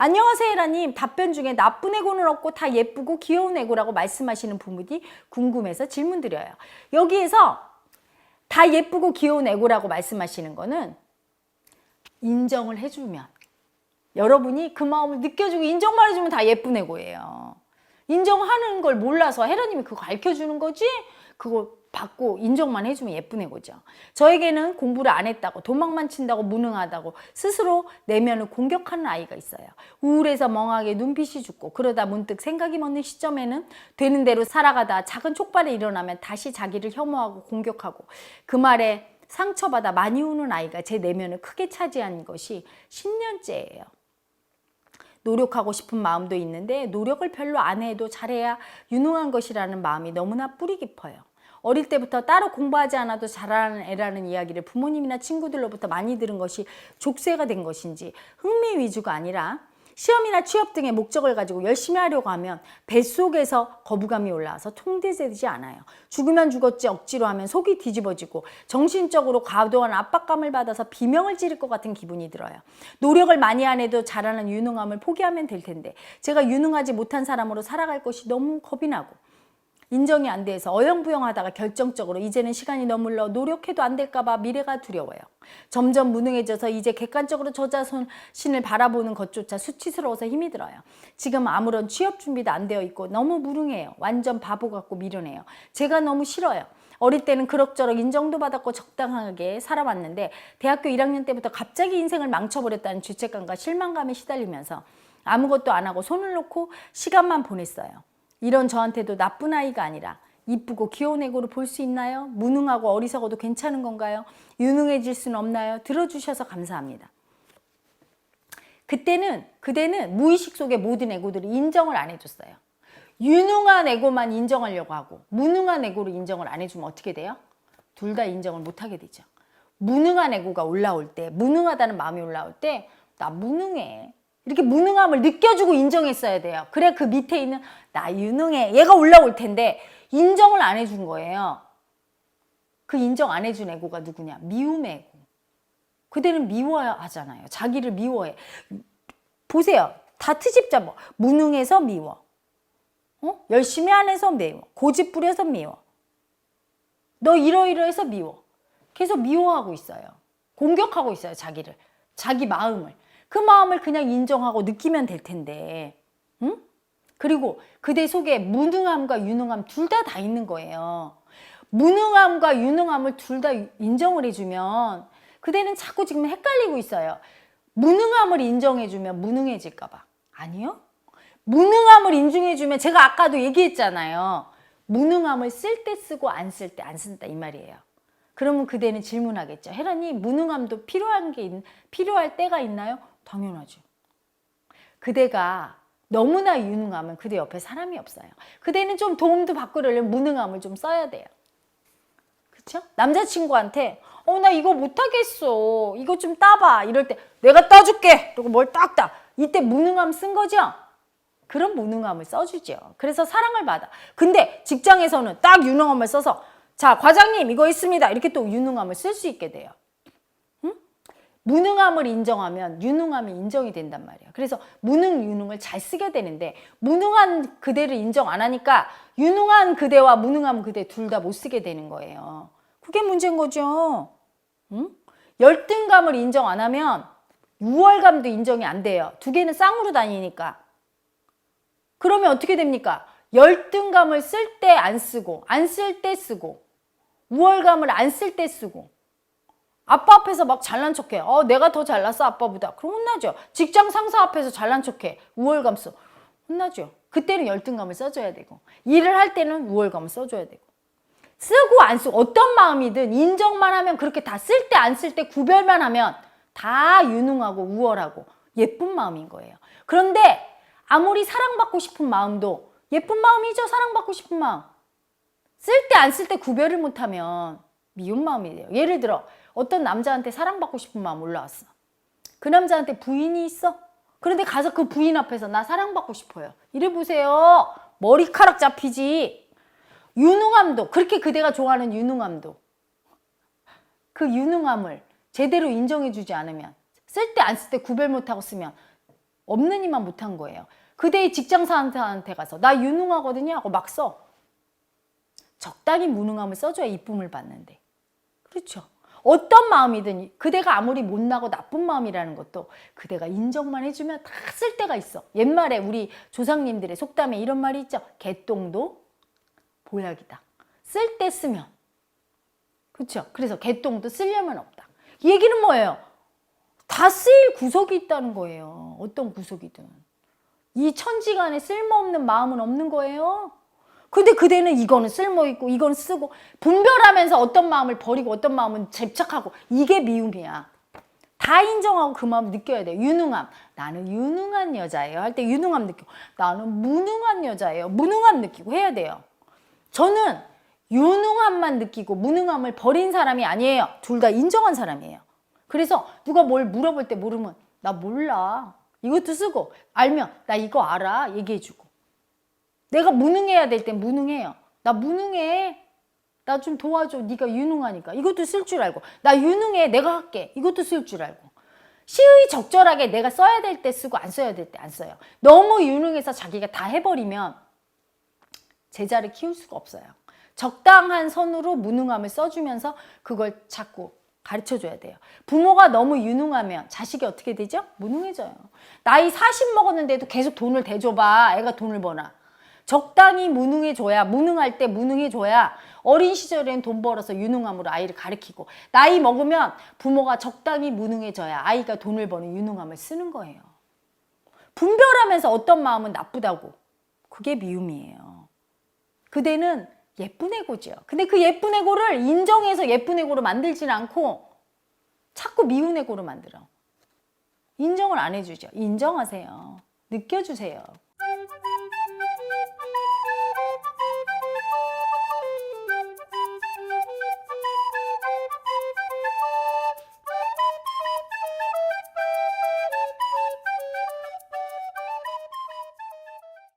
안녕하세요, 라님. 답변 중에 나쁜 애고는 없고 다 예쁘고 귀여운 애고라고 말씀하시는 부분이 궁금해서 질문 드려요. 여기에서 다 예쁘고 귀여운 애고라고 말씀하시는 거는 인정을 해주면 여러분이 그 마음을 느껴주고 인정만 해주면 다 예쁜 애고예요. 인정하는 걸 몰라서 헤라님이 그거 가르쳐 주는 거지 그거 받고 인정만 해주면 예쁜 애고죠. 저에게는 공부를 안 했다고 도망만 친다고 무능하다고 스스로 내면을 공격하는 아이가 있어요. 우울해서 멍하게 눈빛이 죽고 그러다 문득 생각이 멎는 시점에는 되는 대로 살아가다 작은 촉발이 일어나면 다시 자기를 혐오하고 공격하고 그 말에 상처받아 많이 우는 아이가 제 내면을 크게 차지한 것이 10년째예요. 노력하고 싶은 마음도 있는데 노력을 별로 안 해도 잘해야 유능한 것이라는 마음이 너무나 뿌리 깊어요. 어릴 때부터 따로 공부하지 않아도 잘하는 애라는 이야기를 부모님이나 친구들로부터 많이 들은 것이 족쇄가 된 것인지 흥미 위주가 아니라 시험이나 취업 등의 목적을 가지고 열심히 하려고 하면 뱃속에서 거부감이 올라와서 통제되지 않아요. 죽으면 죽었지 억지로 하면 속이 뒤집어지고 정신적으로 과도한 압박감을 받아서 비명을 지를 것 같은 기분이 들어요. 노력을 많이 안 해도 잘하는 유능함을 포기하면 될 텐데 제가 유능하지 못한 사람으로 살아갈 것이 너무 겁이 나고 인정이 안 돼서 어영부영하다가 결정적으로 이제는 시간이 너무 흘러 노력해도 안 될까봐 미래가 두려워요. 점점 무능해져서 이제 객관적으로 저 자신을 바라보는 것조차 수치스러워서 힘이 들어요. 지금 아무런 취업 준비도 안 되어 있고 너무 무능해요. 완전 바보 같고 미련해요. 제가 너무 싫어요. 어릴 때는 그럭저럭 인정도 받았고 적당하게 살아왔는데 대학교 1학년 때부터 갑자기 인생을 망쳐버렸다는 죄책감과 실망감에 시달리면서 아무것도 안 하고 손을 놓고 시간만 보냈어요. 이런 저한테도 나쁜 아이가 아니라 이쁘고 귀여운 애고로 볼 수 있나요? 무능하고 어리석어도 괜찮은 건가요? 유능해질 수는 없나요? 들어주셔서 감사합니다. 그때는 그대는 무의식 속의 모든 애고들이 인정을 안 해줬어요. 유능한 애고만 인정하려고 하고 무능한 애고를 인정을 안 해주면 어떻게 돼요? 둘 다 인정을 못 하게 되죠. 무능한 애고가 올라올 때, 무능하다는 마음이 올라올 때, 나 무능해. 이렇게 무능함을 느껴주고 인정했어야 돼요. 그래 그 밑에 있는 나 유능해. 얘가 올라올 텐데 인정을 안 해준 거예요. 그 인정 안 해준 애고가 누구냐? 미움의 애고. 그대는 미워하잖아요. 자기를 미워해. 보세요. 다 트집 잡아. 무능해서 미워. 어? 열심히 안 해서 미워. 고집 부려서 미워. 너 이러이러해서 미워. 계속 미워하고 있어요. 공격하고 있어요. 자기를. 자기 마음을. 그 마음을 그냥 인정하고 느끼면 될 텐데. 응? 그리고 그대 속에 무능함과 유능함 둘다다 있는 거예요. 무능함과 유능함을 둘 다 인정을 해주면 그대는 자꾸 지금 헷갈리고 있어요. 무능함을 인정해주면 무능해질까봐. 아니요. 무능함을 인정해주면 제가 아까도 얘기했잖아요. 무능함을 쓸 때 쓰고 안 쓸 때 안 쓴다 이 말이에요. 그러면 그대는 질문하겠죠. 헤라님 무능함도 필요한 게 있, 필요할 때가 있나요? 당연하죠. 그대가 너무나 유능하면 그대 옆에 사람이 없어요. 그대는 좀 도움도 받으려면 무능함을 좀 써야 돼요. 그렇죠? 남자친구한테 어 나 이거 못하겠어. 이거 좀 따봐. 이럴 때 내가 따줄게. 그리고 뭘 딱 따. 이때 무능함 쓴 거죠? 그런 무능함을 써주죠. 그래서 사랑을 받아. 근데 직장에서는 딱 유능함을 써서 자 과장님 이거 있습니다. 이렇게 또 유능함을 쓸 수 있게 돼요. 무능함을 인정하면 유능함이 인정이 된단 말이야. 그래서 무능, 유능을 잘 쓰게 되는데 무능한 그대를 인정 안 하니까 유능한 그대와 무능한 그대 둘 다 못 쓰게 되는 거예요. 그게 문제인 거죠. 응? 열등감을 인정 안 하면 우월감도 인정이 안 돼요. 두 개는 쌍으로 다니니까. 그러면 어떻게 됩니까? 열등감을 쓸 때 안 쓰고 안 쓸 때 쓰고 우월감을 안 쓸 때 쓰고 아빠 앞에서 막 잘난 척해. 어, 내가 더 잘났어, 아빠보다. 그럼 혼나죠. 직장 상사 앞에서 잘난 척해. 우월감 써. 혼나죠. 그때는 열등감을 써줘야 되고. 일을 할 때는 우월감을 써줘야 되고. 쓰고 안 쓰고 어떤 마음이든 인정만 하면 그렇게 다 쓸 때 안 쓸 때 구별만 하면 다 유능하고 우월하고 예쁜 마음인 거예요. 그런데 아무리 사랑받고 싶은 마음도 예쁜 마음이죠. 사랑받고 싶은 마음. 쓸 때 안 쓸 때 구별을 못하면 미운 마음이 돼요. 예를 들어 어떤 남자한테 사랑받고 싶은 마음 올라왔어. 그 남자한테 부인이 있어. 그런데 가서 그 부인 앞에서 나 사랑받고 싶어요. 이래 보세요. 머리카락 잡히지. 유능함도 그렇게 그대가 좋아하는 유능함도 그 유능함을 제대로 인정해주지 않으면 쓸 때 안 쓸 때 구별 못하고 쓰면 없느니만 못한 거예요. 그대의 직장사한테 가서 나 유능하거든요 하고 막 써. 적당히 무능함을 써줘야 이쁨을 받는데. 그렇죠. 어떤 마음이든 그대가 아무리 못나고 나쁜 마음이라는 것도 그대가 인정만 해주면 다 쓸 때가 있어. 옛말에 우리 조상님들의 속담에 이런 말이 있죠. 개똥도 보약이다. 쓸 때 쓰면. 그렇죠. 그래서 개똥도 쓰려면 없다. 이 얘기는 뭐예요? 다 쓰일 구석이 있다는 거예요. 어떤 구석이든. 이 천지간에 쓸모없는 마음은 없는 거예요. 근데 그대는 이거는 쓸모있고 이건 쓰고 분별하면서 어떤 마음을 버리고 어떤 마음은 집착하고 이게 미움이야. 다 인정하고 그 마음 느껴야 돼. 유능함. 나는 유능한 여자예요. 할 때 유능함 느끼고 나는 무능한 여자예요. 무능함 느끼고 해야 돼요. 저는 유능함만 느끼고 무능함을 버린 사람이 아니에요. 둘 다 인정한 사람이에요. 그래서 누가 뭘 물어볼 때 모르면 나 몰라. 이것도 쓰고 알면 나 이거 알아. 얘기해주고. 내가 무능해야 될 땐 무능해요. 나 무능해. 나 좀 도와줘. 네가 유능하니까. 이것도 쓸 줄 알고. 나 유능해. 내가 할게. 이것도 쓸 줄 알고. 시의 적절하게 내가 써야 될 때 쓰고 안 써야 될 때 안 써요. 너무 유능해서 자기가 다 해버리면 제자를 키울 수가 없어요. 적당한 선으로 무능함을 써주면서 그걸 자꾸 가르쳐 줘야 돼요. 부모가 너무 유능하면 자식이 어떻게 되죠? 무능해져요. 나이 40 먹었는데도 계속 돈을 대줘봐. 애가 돈을 버나. 적당히 무능해줘야, 무능할 때 무능해줘야 어린 시절엔 돈 벌어서 유능함으로 아이를 가르치고 나이 먹으면 부모가 적당히 무능해져야 아이가 돈을 버는 유능함을 쓰는 거예요. 분별하면서 어떤 마음은 나쁘다고. 그게 미움이에요. 그대는 예쁜 애고죠. 근데 그 예쁜 애고를 인정해서 예쁜 애고로 만들진 않고 자꾸 미운 애고로 만들어. 인정을 안 해주죠. 인정하세요. 느껴주세요.